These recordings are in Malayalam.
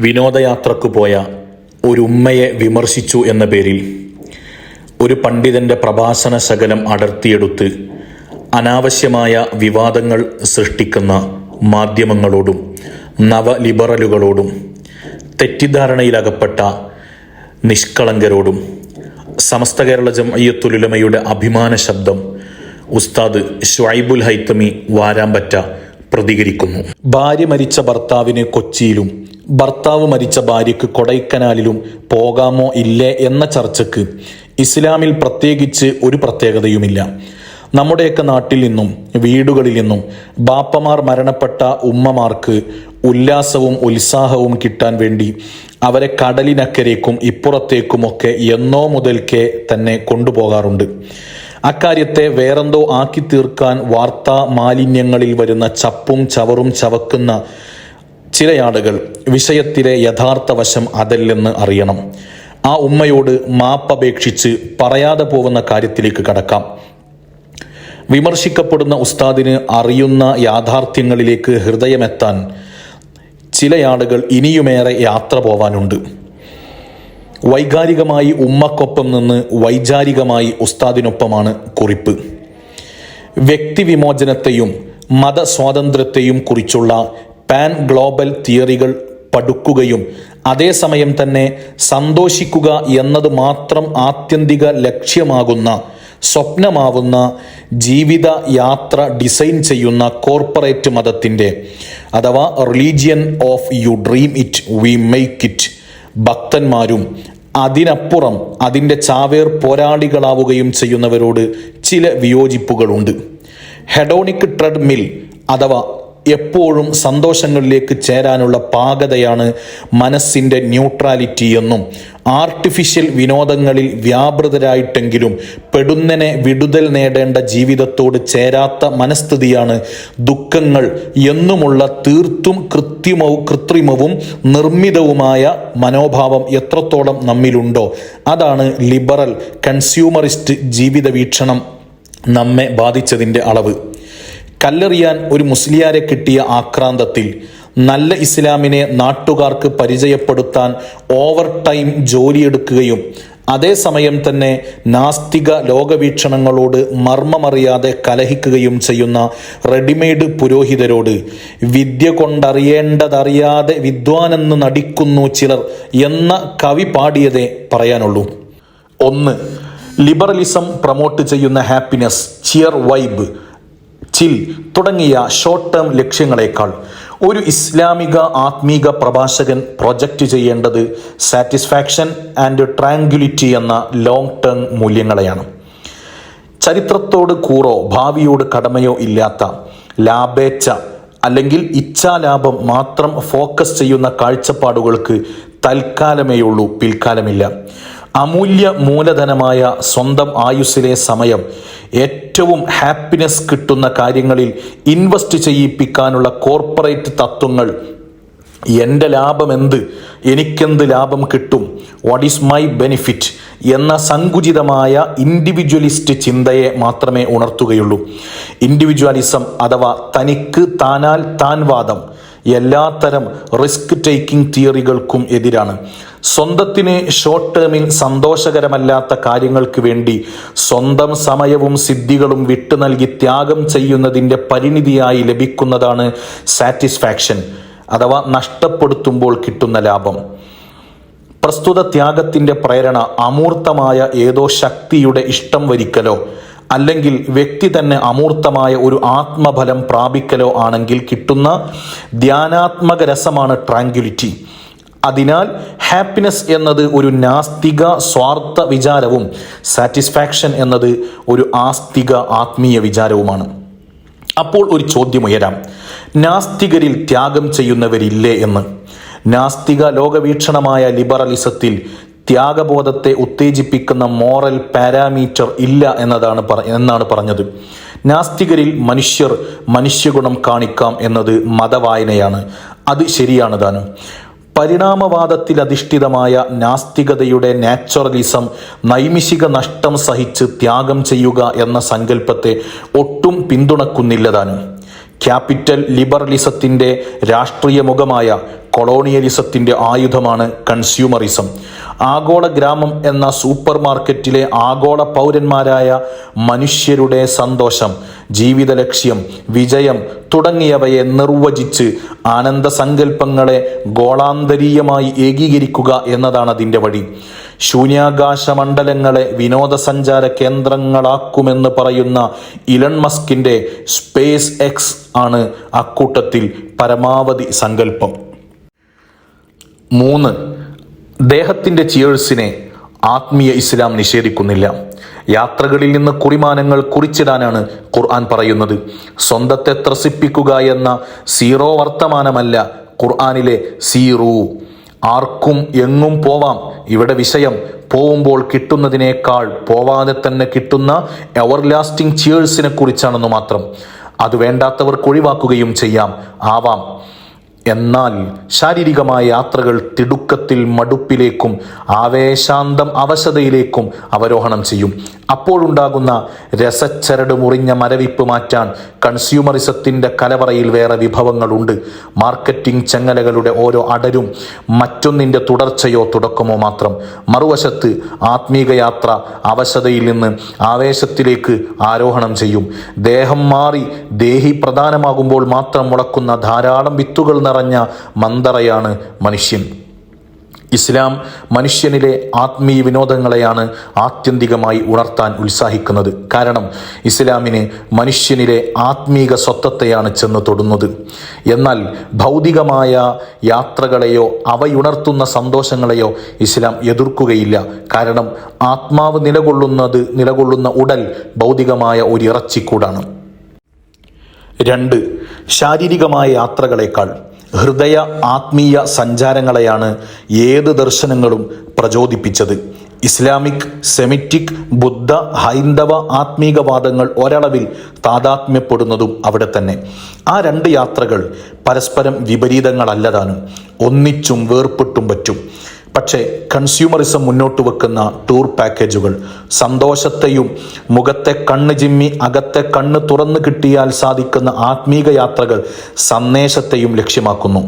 വിനോദയാത്രക്ക് പോയ ഒരു ഉമ്മയെ വിമർശിച്ചു എന്ന പേരിൽ ഒരു പണ്ഡിതന്റെ പ്രഭാഷണ ശകലം അടർത്തിയെടുത്ത് അനാവശ്യമായ വിവാദങ്ങൾ സൃഷ്ടിക്കുന്ന മാധ്യമങ്ങളോടും നവലിബറലുകളോടും തെറ്റിദ്ധാരണയിലകപ്പെട്ട നിഷ്കളങ്കരോടും സമസ്ത കേരള ജംഅയ്യത്തുലുലമയുടെ അഭിമാന ശബ്ദം ഉസ്താദ് ഷ്വൈബുൽ ഹൈത്തമി വാരാമ്പറ്റ പ്രതികരിക്കുന്നു. ഭാര്യ മരിച്ച ഭർത്താവിന് കൊച്ചിയിലും ഭർത്താവ് മരിച്ച ഭാര്യയ്ക്ക് കൊടൈക്കനാലിലും പോകാമോ ഇല്ലേ എന്ന ചർച്ചയ്ക്ക് ഇസ്ലാമിൽ പ്രത്യേകിച്ച് ഒരു പ്രത്യേകതയുമില്ല. നമ്മുടെയൊക്കെ നാട്ടിൽ നിന്നും വീടുകളിൽ നിന്നും ബാപ്പമാർ മരണപ്പെട്ട ഉമ്മമാർക്ക് ഉല്ലാസവും ഉത്സാഹവും കിട്ടാൻ വേണ്ടി അവരെ കടലിനക്കരേക്കും ഇപ്പുറത്തേക്കുമൊക്കെ എന്നോ മുതൽക്കേ തന്നെ കൊണ്ടുപോകാറുണ്ട്. അക്കാര്യത്തെ വേറെന്തോ ആക്കി തീർക്കാൻ വാർത്താ മാലിന്യങ്ങളിൽ വരുന്ന ചപ്പും ചവറും ചവക്കുന്ന ചിലയാളുകൾ വിഷയത്തിലെ യഥാർത്ഥ വശം അതല്ലെന്ന് അറിയണം. ആ ഉമ്മയോട് മാപ്പപേക്ഷിച്ച് പറയാതെ പോകുന്ന കാര്യത്തിലേക്ക് കടക്കാം. വിമർശിക്കപ്പെടുന്ന ഉസ്താദിന് അറിയുന്ന യാഥാർത്ഥ്യങ്ങളിലേക്ക് ഹൃദയമെത്താൻ ചിലയാളുകൾ ഇനിയുമേറെ യാത്ര പോവാനുണ്ട്. വൈകാരികമായി ഉമ്മക്കൊപ്പം നിന്ന് വൈചാരികമായി ഉസ്താദിനൊപ്പമാണ് കുറിപ്പ്. വ്യക്തിവിമോചനത്തെയും മതസ്വാതന്ത്ര്യത്തെയും കുറിച്ചുള്ള പാൻ ഗ്ലോബൽ തിയറികൾ പടുക്കുകയും അതേസമയം തന്നെ സന്തോഷിക്കുക എന്നത് മാത്രം ആത്യന്തിക ലക്ഷ്യമാകുന്ന സ്വപ്നമാവുന്ന ജീവിത യാത്ര ഡിസൈൻ ചെയ്യുന്ന കോർപ്പറേറ്റ് മതത്തിന്റെ അഥവാ religion of you dream it we make it ഭക്തന്മാരും അതിനപ്പുറം അതിന്റെ ചാവേർ പോരാളികളാവുകയും ചെയ്യുന്നവരോട് ചില വിയോജിപ്പുകളുണ്ട്. ഹെഡോണിക് ട്രെഡ്മിൽ അഥവാ എപ്പോഴും സന്തോഷങ്ങളിലേക്ക് ചേരാനുള്ള പാകതയാണ് മനസ്സിന്റെ ന്യൂട്രാലിറ്റി എന്നും ആർട്ടിഫിഷ്യൽ വിനോദങ്ങളിൽ വ്യാപൃതരായിട്ടെങ്കിലും പെടുന്നനെ വിടുതൽ നേടേണ്ട ജീവിതത്തോട് ചേരാത്ത മനസ്ഥിതിയാണ് ദുഃഖങ്ങൾ എന്നുമുള്ള തീർത്തും കൃത്രിമവും കൃത്രിമവും നിർമ്മിതവുമായ മനോഭാവം എത്രത്തോളം നമ്മിലുണ്ടോ. അതാണ് ലിബറൽ കൺസ്യൂമറിസ്റ്റ് ജീവിത വീക്ഷണം നമ്മെ ബാധിച്ചതിന്റെ അളവ്. കല്ലെറിയാൻ ഒരു മുസ്ലിയാരെ കിട്ടിയ ആക്രാന്തത്തിൽ നല്ല ഇസ്ലാമിനെ നാട്ടുകാർക്ക് പരിചയപ്പെടുത്താൻ ഓവർ ടൈം ജോലിയെടുക്കുകയും അതേസമയം തന്നെ നാസ്തിക ലോകവീക്ഷണങ്ങളോട് മർമ്മമറിയാതെ കലഹിക്കുകയും ചെയ്യുന്ന റെഡിമെയ്ഡ് പുരോഹിതരോട് വിദ്യ കൊണ്ടറിയേണ്ടതറിയാതെ വിദ്വാനെന്ന് നടിക്കുന്നു ചിലർ എന്ന കവി പാടിയതേ പറയാനുള്ളൂ. ഒന്ന് ലിബറലിസം പ്രമോട്ട് ചെയ്യുന്ന ഹാപ്പിനെസ് ചിയർ വൈബ്. ചിൽ തുടങ്ങിയ ഷോർട്ട് ടേം ലക്ഷ്യങ്ങളെക്കാൾ ഒരു ഇസ്ലാമിക ആത്മീക പ്രഭാഷകൻ പ്രൊജക്റ്റ് ചെയ്യേണ്ടത് സാറ്റിസ്ഫാക്ഷൻ ആൻഡ് ട്രാങ്ക്യുലിറ്റി എന്ന ലോങ് ടേം മൂല്യങ്ങളെയാണ്. ചരിത്രത്തോട് കൂറോ ഭാവിയോട് കടമയോ ഇല്ലാത്ത ലാഭേച്ഛ അല്ലെങ്കിൽ ഇച്ഛാലാഭം മാത്രം ഫോക്കസ് ചെയ്യുന്ന കാഴ്ചപ്പാടുകൾക്ക് തൽക്കാലമേയുള്ളൂ പിൽക്കാലമില്ല. അമൂല്യ മൂലധനമായ സ്വന്തം ആയുസ്സിലെ സമയം ഏറ്റവും ഹാപ്പിനെസ് കിട്ടുന്ന കാര്യങ്ങളിൽ ഇൻവെസ്റ്റ് ചെയ്യിപ്പിക്കാനുള്ള കോർപ്പറേറ്റ് തത്വങ്ങൾ. എന്റെ ലാഭം എന്ത്? എനിക്കെന്ത് ലാഭം കിട്ടും? വാട്ട് ഈസ് മൈ ബെനിഫിറ്റ് എന്ന സങ്കുചിതമായ ഇൻഡിവിജ്വലിസ്റ്റ് ചിന്തയെ മാത്രമേ ഉണർത്തുകയുള്ളൂ. ഇൻഡിവിജ്വലിസം അഥവാ തനിക്ക് താനാൽ താൻ വാദം. എല്ലാത്തരം റിസ്ക് ടേക്കിംഗ് തിയറികൾക്കും എതിരാണ്. സ്വന്തത്തിന് ഷോർട്ട് ടേമിൽ സന്തോഷകരമല്ലാത്ത കാര്യങ്ങൾക്ക് വേണ്ടി സ്വന്തം സമയവും സിദ്ധികളും വിട്ടു നൽകി ത്യാഗം ചെയ്യുന്നതിന്റെ പരിണിതിയായി ലഭിക്കുന്നതാണ് സാറ്റിസ്ഫാക്ഷൻ അഥവാ നഷ്ടപ്പെടുത്തുമ്പോൾ കിട്ടുന്ന ലാഭം. പ്രസ്തുത ത്യാഗത്തിന്റെ പ്രേരണ അമൂർത്തമായ ഏതോ ശക്തിയുടെ ഇഷ്ടം വരിക്കലോ അല്ലെങ്കിൽ വ്യക്തി തന്നെ അമൂർത്തമായ ഒരു ആത്മഫലം പ്രാപിക്കലോ ആണെങ്കിൽ കിട്ടുന്ന ധ്യാനാത്മക രസമാണ് ട്രാങ്ക്യുലിറ്റി. അതിനാൽ ഹാപ്പിനെസ് എന്നത് ഒരു നാസ്തിക സ്വാർത്ഥ വിചാരവും സാറ്റിസ്ഫാക്ഷൻ എന്നത് ഒരു ആസ്തിക ആത്മീയ വിചാരവുമാണ്. അപ്പോൾ ഒരു ചോദ്യം ഉയരാം നാസ്തികരിൽ ത്യാഗം ചെയ്യുന്നവരില്ലേ എന്ന്? നാസ്തിക ലോകവീക്ഷണമായ ലിബറലിസത്തിൽ ത്യാഗബോധത്തെ ഉത്തേജിപ്പിക്കുന്ന മോറൽ പാരാമീറ്റർ ഇല്ല എന്നതാണ് എന്നാണ് പറഞ്ഞത്. നാസ്തികരിൽ മനുഷ്യർ മനുഷ്യഗുണം കാണിക്കാം എന്നത് മതവായനയാണ്. അത് ശരിയാണ് താനും. പരിണാമവാദത്തിൽ അധിഷ്ഠിതമായ നാസ്തികതയുടെ നാച്ചുറലിസം നൈമിഷിക നഷ്ടം സഹിച്ച് ത്യാഗം ചെയ്യുക എന്ന സങ്കല്പത്തെ ഒട്ടും പിന്തുണക്കുന്നില്ല താനും. ക്യാപിറ്റൽ ലിബറലിസത്തിന്റെ രാഷ്ട്രീയ മുഖമായ കൊളോണിയലിസത്തിന്റെ ആയുധമാണ് കൺസ്യൂമറിസം. ആഗോള ഗ്രാമം എന്ന സൂപ്പർ മാർക്കറ്റിലെ ആഗോള പൗരന്മാരായ മനുഷ്യരുടെ സന്തോഷം ജീവിത ലക്ഷ്യം വിജയം തുടങ്ങിയവയെ നിർവചിച്ച് ആനന്ദസങ്കല്പങ്ങളെ ഗോളാന്തരീയമായി ഏകീകരിക്കുക എന്നതാണ് അതിന്റെ വഴി. ശൂന്യാകാശ മണ്ഡലങ്ങളെ വിനോദസഞ്ചാര കേന്ദ്രങ്ങളാക്കുമെന്ന് പറയുന്ന ഇലൺ മസ്കിന്റെ സ്പേസ് എക്സ് ആണ് അക്കൂട്ടത്തിൽ പരമാവധി സങ്കല്പം. മൂന്ന് ദേഹത്തിന്റെ ചിയേഴ്സിനെ ആത്മീയ ഇസ്ലാം നിഷേധിക്കുന്നില്ല. യാത്രകളിൽ നിന്ന് കുറിമാനങ്ങൾ കുറിച്ചിടാനാണ് ഖുർആൻ പറയുന്നത്. സ്വന്തത്തെ ത്രസിപ്പിക്കുക എന്ന സീറോ വർത്തമാനമല്ല ഖുർആനിലെ സീറൂ. ആർക്കും എങ്ങും പോവാം. ഇവിടെ വിഷയം പോവുമ്പോൾ കിട്ടുന്നതിനേക്കാൾ പോവാതെ തന്നെ കിട്ടുന്ന എവർലാസ്റ്റിംഗ് ചിയേഴ്സിനെ കുറിച്ചാണെന്ന് മാത്രം. അത് വേണ്ടാത്തവർക്ക് ഒഴിവാക്കുകയും ചെയ്യാം. ആവാം. എന്നാൽ ശാരീരികമായ യാത്രകൾ തിടുക്കത്തിൽ മടുപ്പിലേക്കും ആവേശാന്തം അവശതയിലേക്കും അവരോഹണം ചെയ്യും. അപ്പോഴുണ്ടാകുന്ന രസച്ചരട് മുറിഞ്ഞ മരവിപ്പ് മാറ്റാൻ കൺസ്യൂമറിസത്തിന്റെ കലവറയിൽ വേറെ വിഭവങ്ങളുണ്ട്. മാർക്കറ്റിംഗ് ചങ്ങലകളുടെ ഓരോ അടരും മറ്റൊന്നിന്റെ തുടർച്ചയോ തുടക്കമോ മാത്രം. മറുവശത്ത് ആത്മീക യാത്ര അവശതയിൽ നിന്ന് ആവേശത്തിലേക്ക് ആരോഹണം ചെയ്യും. ദേഹം മാറി ദേഹി പ്രധാനമാകുമ്പോൾ മാത്രം മുളക്കുന്ന ധാരാളം വിത്തുകൾ നിറഞ്ഞ മന്ദറയാണ് മനുഷ്യൻ. ഇസ്ലാം മനുഷ്യനിലെ ആത്മീയ വിനോദങ്ങളെയാണ് ആത്യന്തികമായി ഉണർത്താൻ ഉത്സാഹിക്കുന്നത്. കാരണം ഇസ്ലാമിന് മനുഷ്യനിലെ ആത്മീക സ്വത്വത്തെയാണ് ചെന്ന് തൊടുന്നത്. എന്നാൽ ഭൗതികമായ യാത്രകളെയോ അവയുണർത്തുന്ന സന്തോഷങ്ങളെയോ ഇസ്ലാം എതിർക്കുകയില്ല. കാരണം ആത്മാവ് നിലകൊള്ളുന്നത് നിലകൊള്ളുന്ന ഉടൽ ഭൗതികമായ ഒരു ഇറച്ചിക്കൂടാണ്. രണ്ട് ശാരീരികമായ യാത്രകളെക്കാൾ ഹൃദയ ആത്മീയ സഞ്ചാരങ്ങളെയാണ് ഏത് ദർശനങ്ങളും പ്രചോദിപ്പിച്ചത്. ഇസ്ലാമിക് സെമിറ്റിക് ബുദ്ധ ഹൈന്ദവ ആത്മീകവാദങ്ങൾ ഒരളവിൽ താതാത്മ്യപ്പെടുന്നതും അവിടെ തന്നെ. ആ രണ്ട് യാത്രകൾ പരസ്പരം വിപരീതങ്ങളല്ലതാനും ഒന്നിച്ചും വേർപെട്ടും പറ്റും. പക്ഷേ കൺസ്യൂമറിസം മുന്നോട്ട് വെക്കുന്ന ടൂർ പാക്കേജുകൾ സന്തോഷത്തെയും മുഖത്തെ കണ്ണ് ചിമ്മി അകത്തെ കണ്ണ് തുറന്നു കിട്ടിയാൽ സാധിക്കുന്ന ആത്മീക യാത്രകൾ സന്ദേശത്തെയും ലക്ഷ്യമാക്കുന്നു.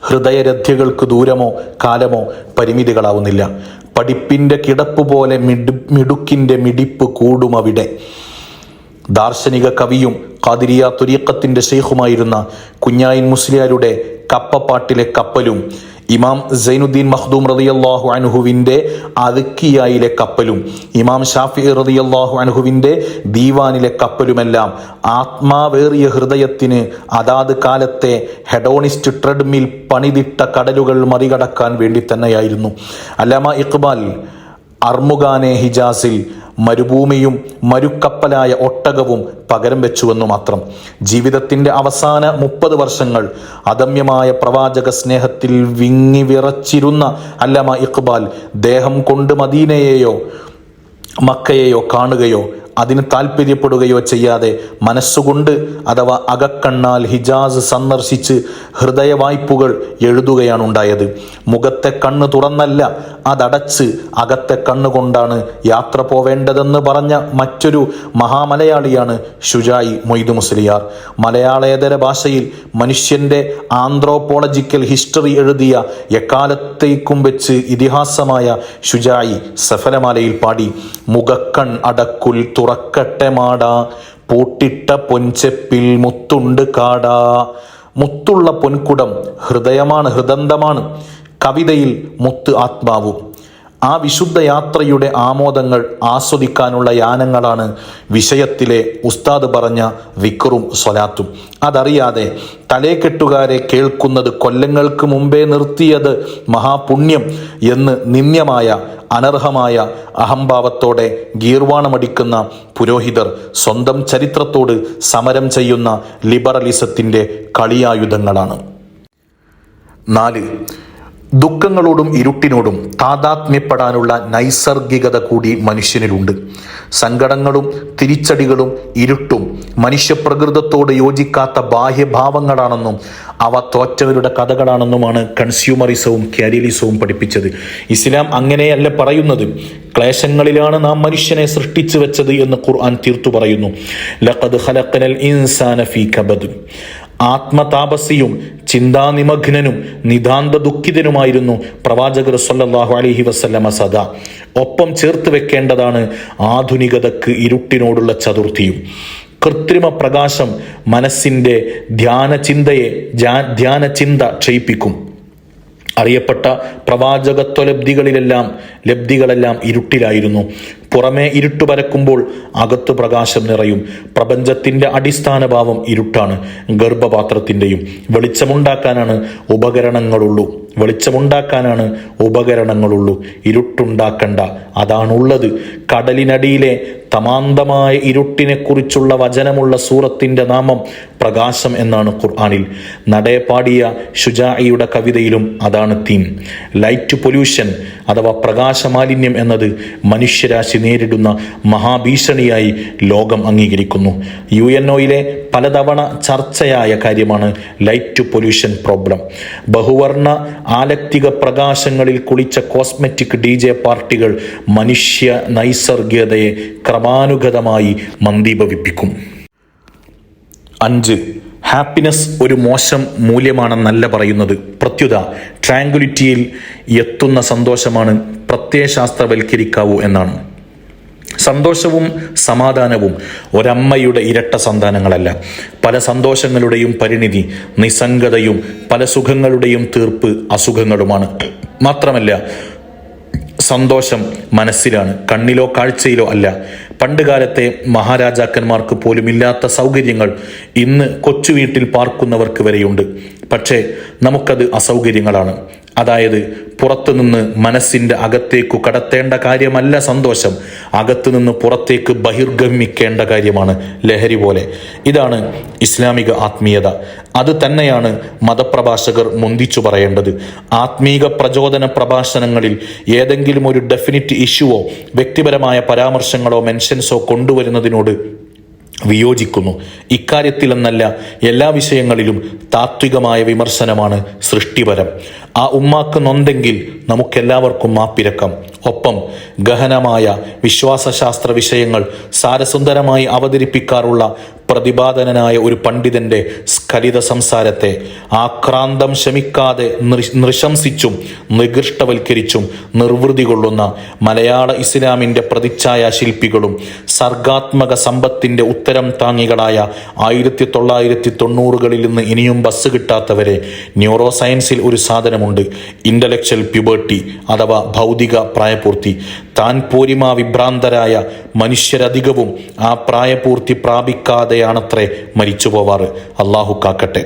ഹൃദയരഥ്യകൾക്ക് ദൂരമോ കാലമോ പരിമിതികളാവുന്നില്ല. പഠിപ്പിന്റെ കിടപ്പ് പോലെ മിടു മിടുക്കിന്റെ മിടിപ്പ് കൂടും അവിടെ. ദാർശനിക കവിയും കാതിരിയ തുരീക്കത്തിന്റെ ഷെയ്ഖുമായിരുന്ന കുഞ്ഞായിൻ മുസ്ലിയാരുടെ കപ്പപ്പാട്ടിലെ കപ്പലും ഇമാം സൈനുദ്ദീൻ മഖ്ദൂം റളിയല്ലാഹു അൻഹുവിന്റെ അതുക്കിയായിലെ കപ്പലും ഇമാം ഷാഫി റളിയല്ലാഹു അൻഹുവിന്റെ ദീവാനിലെ കപ്പലുമെല്ലാം ആത്മാവേറിയ ഹൃദയത്തിന് അതാത് കാലത്തെ ഹെഡോണിസ്റ്റ് ട്രെഡ്മിൽ പണിതിട്ട കടലുകൾ മറികടക്കാൻ വേണ്ടി തന്നെയായിരുന്നു. അല്ലാമ ഇഖ്ബാൽ അർമുഖാനെ ഹിജാസിൽ മരുഭൂമിയും മരുക്കപ്പലായ ഒട്ടകവും പകരം വെച്ചുവെന്നു മാത്രം. ജീവിതത്തിന്റെ അവസാന മുപ്പത് വർഷങ്ങൾ അദമ്യമായ പ്രവാചക സ്നേഹത്തിൽ വിങ്ങി വിറച്ചിരുന്ന അല്ലമ ഇഖ്ബാൽ ദേഹം കൊണ്ട് മദീനയെയോ മക്കയെയോ കാണുകയോ അതിന് താല്പര്യപ്പെടുകയോ ചെയ്യാതെ മനസ്സുകൊണ്ട് അഥവാ അകക്കണ്ണാൽ ഹിജാസ് സന്ദർശിച്ച് ഹൃദയവായ്പുകൾ എഴുതുകയാണ് ഉണ്ടായത്. മുഖത്തെ കണ്ണ് തുറന്നല്ല അതടച്ച് അകത്തെ കണ്ണുകൊണ്ടാണ് യാത്ര പോവേണ്ടതെന്ന് പറഞ്ഞ മറ്റൊരു മഹാമലയാളിയാണ് ഷുജായി മൊയ്തു മുസ്ലിയാർ. മലയാളേതര ഭാഷയിൽ മനുഷ്യന്റെ ആന്ത്രോപോളജിക്കൽ ഹിസ്റ്ററി എഴുതിയ എക്കാലത്തേക്കും വെച്ച് ഇതിഹാസമായ ഷുജായി സഫലമാലയിൽ പാടി മുഖക്കൺ അടക്കുൽ തുറക്കട്ടെ മാടാ. പൂട്ടിട്ട പൊൻചെപ്പിൽ മുത്തുണ്ട് കാടാ. മുത്തുള്ള പൊൻകുടം ഹൃദയമാണ് ഹൃദന്തമാണ്. കവിതയിൽ മുത്ത് ആത്മാവും. ആ വിശുദ്ധ യാത്രയുടെ ആമോദങ്ങൾ ആസ്വദിക്കാനുള്ള യാനങ്ങളാണ് വിഷയത്തിലെ ഉസ്താദ് പറഞ്ഞ വിക്റും സ്വലാത്തും. അതറിയാതെ തലേക്കെട്ടുകാരെ കേൾക്കുന്നത് കൊല്ലങ്ങൾക്ക് മുമ്പേ നിർത്തിയത് മഹാപുണ്യം എന്ന് നിന്ദ്യമായ അനർഹമായ അഹംഭാവത്തോടെ ഗീർവാണമടിക്കുന്ന പുരോഹിതർ സ്വന്തം ചരിത്രത്തോട് സമരം ചെയ്യുന്ന ലിബറലിസത്തിന്റെ കളിയായുധങ്ങളാണ്. നാല് ദുഃഖങ്ങളോടും ഇരുട്ടിനോടും താതാത്മ്യപ്പെടാനുള്ള നൈസർഗികത കൂടി മനുഷ്യനിലുണ്ട്. സങ്കടങ്ങളും തിരിച്ചടികളും ഇരുട്ടും മനുഷ്യപ്രകൃതത്തോട് യോജിക്കാത്ത ബാഹ്യഭാവങ്ങളാണെന്നും അവ തോറ്റവരുടെ കഥകളാണെന്നുമാണ് കൺസ്യൂമറിസവും കാരിയലിസവും പഠിപ്പിച്ചത്. ഇസ്ലാം അങ്ങനെയല്ല പറയുന്നത്. ക്ലേശങ്ങളിലാണ് നാം മനുഷ്യനെ സൃഷ്ടിച്ചു വെച്ചത് എന്ന് ഖുർആൻ തീർത്തു പറയുന്നു. ലഖദ് ഇൻസാന ഫീ കബദ്. ആത്മതാപസിയും ചിന്താനിമഗ്നനും നിതാന്ത ദുഃഖിതനുമായിരുന്നു പ്രവാചകർ സല്ലാഹു അലഹി വസല്ലമ സദാ. ഒപ്പം ചേർത്ത് വെക്കേണ്ടതാണ് ആധുനികതക്ക് ഇരുട്ടിനോടുള്ള ചതുർത്ഥിയും. കൃത്രിമ പ്രകാശം മനസ്സിന്റെ ധ്യാനചിന്തയെ ധ്യാന ധ്യാനചിന്ത ക്ഷയിപ്പിക്കും. അറിയപ്പെട്ട പ്രവാചകത്വ ലബ്ധികളിലെല്ലാം ലബ്ധികളെല്ലാം ഇരുട്ടിലായിരുന്നു. പുറമേ ഇരുട്ട് പരക്കുമ്പോൾ അകത്ത് പ്രകാശം നിറയും. പ്രപഞ്ചത്തിന്റെ അടിസ്ഥാന ഭാവം ഇരുട്ടാണ്. ഗർഭപാത്രത്തിന്റെയും വെളിച്ചമുണ്ടാക്കാനാണ് ഉപകരണങ്ങളുള്ളൂ. വെളിച്ചമുണ്ടാക്കാനാണ് ഉപകരണങ്ങളുള്ളൂ. ഇരുട്ടുണ്ടാക്കണ്ട. അതാണുള്ളത്. കടലിനടിയിലെ തമാന്തമായ ഇരുട്ടിനെക്കുറിച്ചുള്ള വചനമുള്ള സൂറത്തിന്റെ നാമം പ്രകാശം എന്നാണ് ഖുർആാനിൽ. നടയെ പാടിയ ഷുജായിയുടെ കവിതയിലും അതാണ് തീം. ലൈറ്റ് പൊല്യൂഷൻ അഥവാ പ്രകാശമാലിന്യം എന്നത് മനുഷ്യരാശി നേരിടുന്ന മഹാഭീഷണിയായി ലോകം അംഗീകരിക്കുന്നു. യു എൻ ഒയിലെ പലതവണ ചർച്ചയായ കാര്യമാണ് ലൈറ്റ് പൊല്യൂഷൻ പ്രോബ്ലം. ബഹുവർണ ആലക്തിക പ്രകാശങ്ങളിൽ കുളിച്ച കോസ്മെറ്റിക് ഡി ജെ പാർട്ടികൾ മനുഷ്യ നൈസർഗികതയെ ക്രമാനുഗതമായി മന്ദീഭവിപ്പിക്കും അഞ്ച്. ഹാപ്പിനെസ് ഒരു മോശം മൂല്യമാണെന്നല്ല പറയുന്നത്. പ്രത്യുത ട്രാങ്കുലിറ്റിയിൽ എത്തുന്ന സന്തോഷമാണ് പ്രത്യയശാസ്ത്രവൽക്കരിക്കാവൂ എന്നാണ്. സന്തോഷവും സമാധാനവും ഒരമ്മയുടെ ഇരട്ട സന്താനങ്ങളല്ല. പല സന്തോഷങ്ങളുടെയും പരിണിതി നിസ്സംഗതയും പല സുഖങ്ങളുടെയും തീർപ്പ് അസുഖങ്ങളുമാണ്. മാത്രമല്ല സന്തോഷം മനസ്സിലാണ് കണ്ണിലോ കാഴ്ചയിലോ അല്ല. പണ്ടുകാലത്തെ മഹാരാജാക്കന്മാർക്ക് പോലും ഇല്ലാത്ത സൗകര്യങ്ങൾ ഇന്ന് കൊച്ചു വീട്ടിൽ പാർക്കുന്നവർക്ക് വരെയുണ്ട്. പക്ഷേ നമുക്കത് അസൗകര്യങ്ങളാണ്. അതായത് പുറത്തുനിന്ന് മനസ്സിന്റെ അകത്തേക്കു കടത്തേണ്ട കാര്യമല്ല സന്തോഷം. അകത്തുനിന്ന് പുറത്തേക്ക് ബഹിർഗമിക്കേണ്ട കാര്യമാണ് ലഹരി പോലെ. ഇതാണ് ഇസ്ലാമിക ആത്മീയത. അത് തന്നെയാണ് മതപ്രഭാഷകർ മുന്തിച്ചു പറയേണ്ടത്. ആത്മീക പ്രചോദന പ്രഭാഷണങ്ങളിൽ ഏതെങ്കിലും ഒരു ഡെഫിനിറ്റ് ഇഷ്യൂവോ വ്യക്തിപരമായ പരാമർശങ്ങളോ മെൻഷൻസോ കൊണ്ടുവരുന്നതിനോട് വിയോജിക്കുന്നു. ഇക്കാര്യത്തിലെന്നല്ല എല്ലാ വിഷയങ്ങളിലും താത്വികമായ വിമർശനമാണ് സൃഷ്ടിപരം. ആ ഉമ്മാക്ക് നൊന്തെങ്കിൽ നമുക്കെല്ലാവർക്കും മാപ്പിരക്കാം ഒപ്പം ഗഹനമായ വിശ്വാസശാസ്ത്ര വിഷയങ്ങൾ സാരസുന്ദരമായി അവതരിപ്പിക്കാറുള്ള പ്രതിപാദനനായ ഒരു പണ്ഡിതന്റെ സ്ഖലിത സംസാരത്തെ ആക്രാന്തം ശമിക്കാതെ നൃശംസിച്ചും നികൃഷ്ടവൽക്കരിച്ചും നിർവൃതി കൊള്ളുന്ന മലയാള ഇസ്ലാമിന്റെ പ്രതിച്ഛായ ശില്പികളും സർഗാത്മക സമ്പത്തിന്റെ ഉത്തരം താങ്ങികളായ ആയിരത്തി തൊള്ളായിരത്തി തൊണ്ണൂറുകളിൽ നിന്ന് ഇനിയും ബസ് കിട്ടാത്തവരെ ന്യൂറോ സയൻസിൽ ഒരു സാധനമുണ്ട് ഇന്റലക്ച്വൽ പ്യുബേർട്ടി അഥവാ ഭൗതിക പ്രായപൂർത്തി. താൻ പോരിമാ വിഭ്രാന്തരായ മനുഷ്യരധികവും ആ പ്രായപൂർത്തി പ്രാപിക്കാതെയാണത്രേ മരിച്ചു പോവാറ് അള്ളാഹു കാക്കട്ടെ.